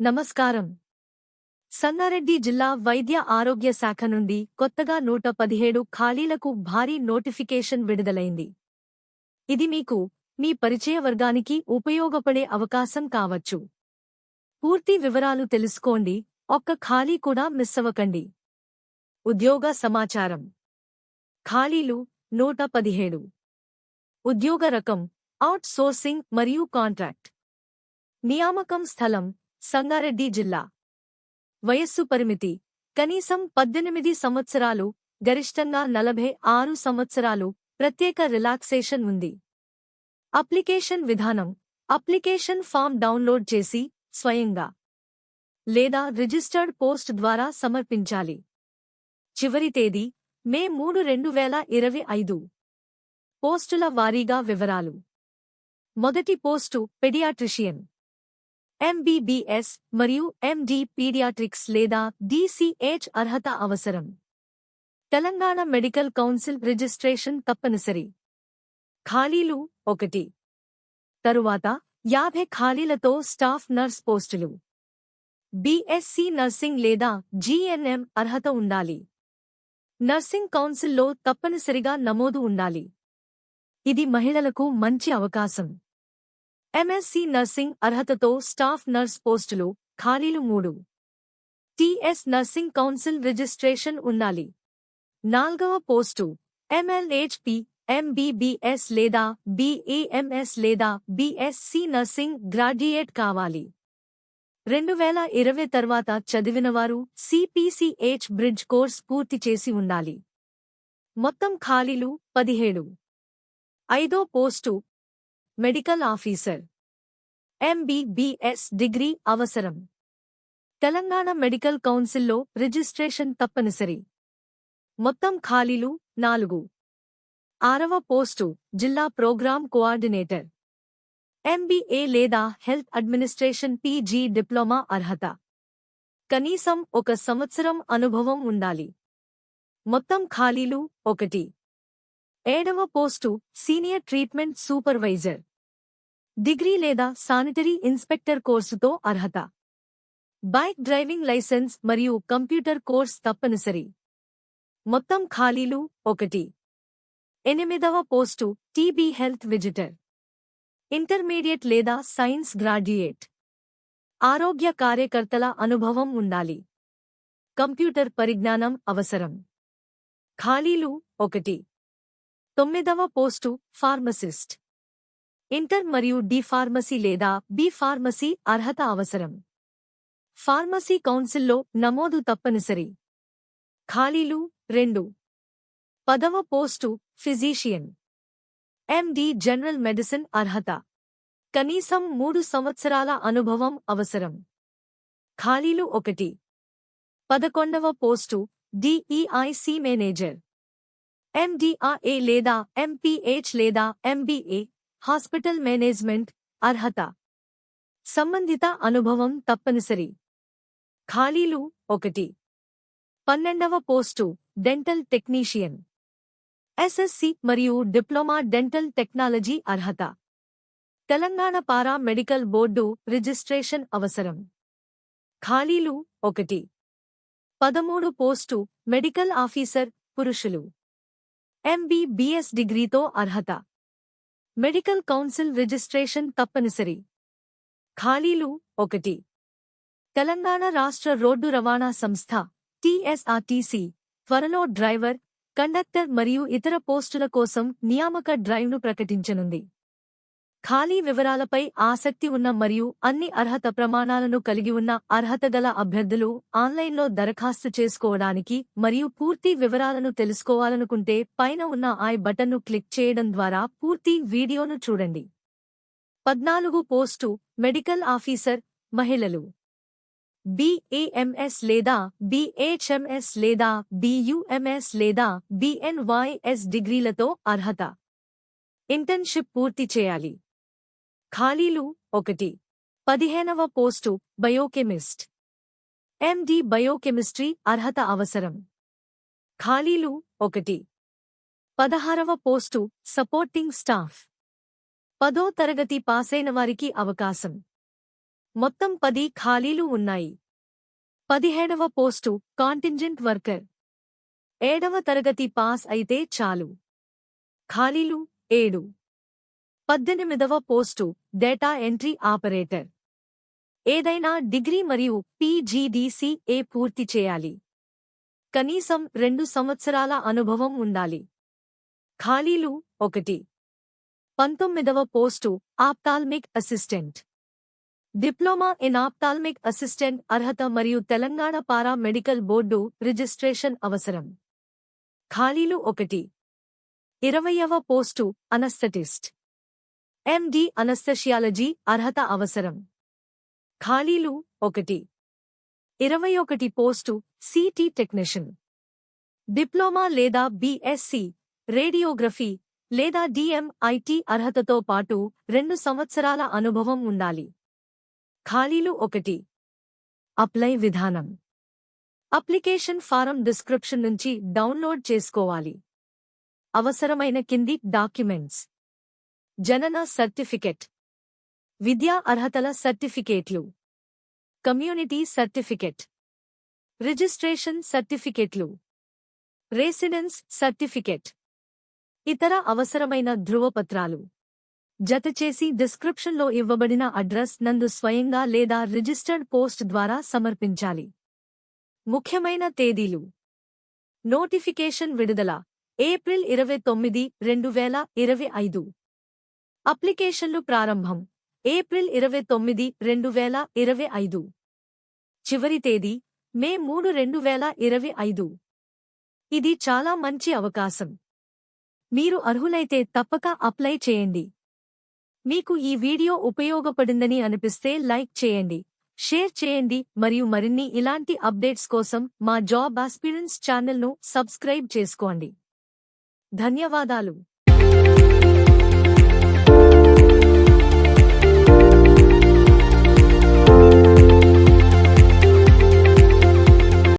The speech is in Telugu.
నమస్కారం. సంగారెడ్డి జిల్లా వైద్య ఆరోగ్య శాఖ నుండి కొత్తగా నూట పదిహేడు ఖాళీలకు భారీ నోటిఫికేషన్ విడుదలైంది. ఇది మీకు మీ పరిచయ వర్గానికి ఉపయోగపడే అవకాశం కావచ్చు. పూర్తి వివరాలు తెలుసుకోండి ఒక్క ఖాళీ కూడా మిస్ అవ్వకండి. ఉద్యోగ సమాచారం. ఖాళీలు నూట పదిహేడు. ఉద్యోగ రకం అవుట్ సోర్సింగ్ మరియు కాంట్రాక్ట్. నియామకం స్థలం సంగారెడ్డి జిల్లా. వయస్సు పరిమితి. కనీసం పద్దెనిమిది సంవత్సరాలు గరిష్టంగా నలభై ఆరు సంవత్సరాలు ప్రత్యేక రిలాక్సేషన్ ఉంది. అప్లికేషన్ విధానం. అప్లికేషన్ ఫామ్ డౌన్లోడ్ చేసి స్వయంగా లేదా రిజిస్టర్డ్ పోస్ట్ ద్వారా సమర్పించాలి. చివరి తేదీ మే మూడు రెండు వేల ఇరవై ఐదు. పోస్టుల వారీగా వివరాలు. మొదటి పోస్టు పెడియాట్రిషియన్. ఎంబీబీఎస్ మరియు ఎండి పీడియాట్రిక్స్ లేదా డీసీహెచ్ అర్హత అవసరం. తెలంగాణ మెడికల్ కౌన్సిల్ రిజిస్ట్రేషన్ తప్పనిసరి. ఖాళీలు ఒకటి. తరువాత యాభై ఖాళీలతో స్టాఫ్ నర్స్ పోస్టులు. బీఎస్సీ నర్సింగ్ లేదా జీఎన్ఎం అర్హత ఉండాలి. నర్సింగ్ కౌన్సిల్లో తప్పనిసరిగా నమోదు ఉండాలి. ఇది మహిళలకు మంచి అవకాశం. ఎంఎస్సీ నర్సింగ్ అర్హతతో స్టాఫ్ నర్స్ పోస్టులు ఖాళీలు మూడు. టీఎస్ నర్సింగ్ కౌన్సిల్ రిజిస్ట్రేషన్ ఉండాలి. నాల్గవ పోస్టు ఎంఎల్హెచ్పి ఎంబీబీఎస్ లేదా బీఏఎంఎస్ లేదా బీఎస్సీ నర్సింగ్ గ్రాడ్యుయేట్ కావాలి. రెండు వేల ఇరవై తర్వాత చదివినవారు సిపిసిహెచ్ బ్రిడ్జ్ కోర్స్ పూర్తి చేసి ఉండాలి. మొత్తం ఖాళీలు పదిహేడు. ఐదో post medical officer. MBBS degree అవసరం. తెలంగాణ మెడికల్ కౌన్సిల్లో రిజిస్ట్రేషన్ తప్పనిసరి. మొత్తం ఖాళీలు నాలుగు. ఆరవ పోస్టు జిల్లా ప్రోగ్రామ్ కోఆర్డినేటర్. ఎంబీఏ లేదా హెల్త్ అడ్మినిస్ట్రేషన్ పీజీ డిప్లొమా అర్హత. కనీసం ఒక సంవత్సరం అనుభవం ఉండాలి. మొత్తం ఖాళీలు ఒకటి. ఏడవ post senior treatment supervisor. Degree లేదా సానిటరీ ఇన్స్పెక్టర్ కోర్సుతో అర్హత. బైక్ డ్రైవింగ్ లైసెన్స్ మరియు కంప్యూటర్ కోర్స్ తప్పనిసరి. మొత్తం ఖాళీలు ఒకటి. ఎనిమిదవ post TB health visitor. Intermediate లేదా సైన్స్ గ్రాడ్యుయేట్. ఆరోగ్య కార్యకర్తల అనుభవం ఉండాలి. కంప్యూటర్ పరిజ్ఞానం అవసరం. ఖాళీలు ఒకటి. తొమ్మిదవ పోస్టు ఫార్మసిస్ట్. ఇంటర్ మరియు డి ఫార్మసీ లేదా బి ఫార్మసీ అర్హత అవసరం. ఫార్మసీ కౌన్సిల్లో నమోదు తప్పనిసరి. ఖాళీలు రెండు. పదవ post physician. MD general medicine అర్హత. కనీసం మూడు సంవత్సరాల అనుభవం అవసరం. ఖాళీలు ఒకటి. పదకొండవ పోస్టు డిఈఐసి మేనేజర్. ఎండిఆర్ఏ లేదా ఎంపీహెచ్ లేదా ఎంబీఏ హాస్పిటల్ మేనేజ్మెంట్ అర్హత. సంబంధిత అనుభవం తప్పనిసరి. ఖాళీలు ఒకటి. పన్నెండవ పోస్టు డెంటల్ టెక్నీషియన్. ఎస్ఎస్సి మరియు డిప్లొమా డెంటల్ టెక్నాలజీ అర్హత. Telangana para medical board registration అవసరం. ఖాళీలు ఒకటి. పదమూడు పోస్టు మెడికల్ ఆఫీసర్ పురుషులు. ఎంబీబీఎస్ డిగ్రీతో అర్హత. మెడికల్ కౌన్సిల్ రిజిస్ట్రేషన్ తప్పనిసరి. ఖాళీలు ఒకటి. తెలంగాణ రాష్ట్ర రోడ్డు రవాణా సంస్థ టీఎస్ఆర్టీసీ త్వరలో డ్రైవర్ కండక్టర్ మరియు ఇతర పోస్టుల కోసం నియామక డ్రైవ్ను ప్రకటించనుంది. ఖాళీ వివరాలపై ఆసక్తి ఉన్న మరియు అన్ని అర్హత ప్రమాణాలను కలిగి ఉన్న అర్హత గల అభ్యర్థులు ఆన్లైన్లో దరఖాస్తు చేసుకోవడానికి మరియు పూర్తి వివరాలను తెలుసుకోవాలనుకుంటే పైన ఉన్న ఐ బటన్ను క్లిక్ చేయడం ద్వారా పూర్తి వీడియోను చూడండి. పద్నాలుగు పోస్టు మెడికల్ ఆఫీసర్ మహిళలు. బిఏఎంఎస్ లేదా బీహెచ్ఎంఎస్ లేదా బియుఎంఎస్ లేదా బిఎన్వైఎస్ డిగ్రీలతో అర్హత. ఇంటర్న్షిప్ పూర్తి చేయాలి. ఖాళీలు ఒకటి. పదిహేనవ పోస్టు బయోకెమిస్ట్. ఎండి బయోకెమిస్ట్రీ అర్హత అవసరం. ఖాళీలు ఒకటి. పదహారవ పోస్టు సపోర్టింగ్ స్టాఫ్. పదో తరగతి పాసైన వారికి అవకాశం. మొత్తం పది ఖాళీలు ఉన్నాయి. పదిహేడవ పోస్టు కాంటింజెంట్ వర్కర్. ఏడవ తరగతి పాస్ అయితే చాలు. ఖాళీలు ఏడు. పద్దెనిమిదవ పోస్టు డేటా ఎంట్రీ ఆపరేటర్. ఏదైనా డిగ్రీ మరియు పీజీడీసీఏ పూర్తి చేయాలి? కనీసం రెండు సంవత్సరాల అనుభవం ఉండాలి. ఖాళీలు ఒకటి. పంతొమ్మిదవ post ophthalmic assistant. Diploma in ophthalmic assistant అర్హత మరియు Telangana para medical board registration అవసరం. ఖాళీలు ఒకటి. ఇరవయవ పోస్టు అనస్థటిస్ట్. ఎండి అనస్థెషియాలజీ అర్హత అవసరం. ఖాళీలు ఒకటి. ఇరవై ఒకటి పోస్టు సిటీ టెక్నీషియన్ డిప్లొమా లేదా బీఎస్సీ రేడియోగ్రఫీ లేదా డిఎంఐటి అర్హతతో పాటు రెండు సంవత్సరాల అనుభవం ఉండాలి. ఖాళీలు ఒకటి. అప్లై విధానం. అప్లికేషన్ ఫారం డిస్క్రిప్షన్ నుంచి డౌన్లోడ్ చేసుకోవాలి. అవసరమైన కింది డాక్యుమెంట్స్. జనన సర్టిఫికెట్. విద్యా అర్హతల సర్టిఫికేట్లు. Community certificate. రిజిస్ట్రేషన్ సర్టిఫికెట్లు. Residence certificate. ఇతర అవసరమైన ధృవపత్రాలు. జతచేసి డిస్క్రిప్షన్లో ఇవ్వబడిన అడ్రస్ నందు స్వయంగా లేదా రిజిస్టర్డ్ పోస్ట్ ద్వారా సమర్పించాలి. ముఖ్యమైన తేదీలు. నోటిఫికేషన్ విడుదల. ఏప్రిల్ ఇరవై తొమ్మిది రెండు వేల ఇరవై ఐదు. అప్లికేషన్లు ప్రారంభం. ఏప్రిల్ ఇరవై తొమ్మిది రెండు వేల ఇరవై ఐదు. చివరి తేదీ మే మూడు రెండు వేల ఇరవై ఐదు. ఇది చాలా మంచి అవకాశం. మీరు అర్హులైతే తప్పక అప్లై చేయండి. మీకు ఈ వీడియో ఉపయోగపడిందని అనిపిస్తే లైక్ చేయండి షేర్ చేయండి మరియు మరిన్ని ఇలాంటి అప్డేట్స్ కోసం మా జాబ్ ఆస్పిరెన్స్ ఛానల్ను సబ్స్క్రైబ్ చేసుకోండి. ధన్యవాదాలు.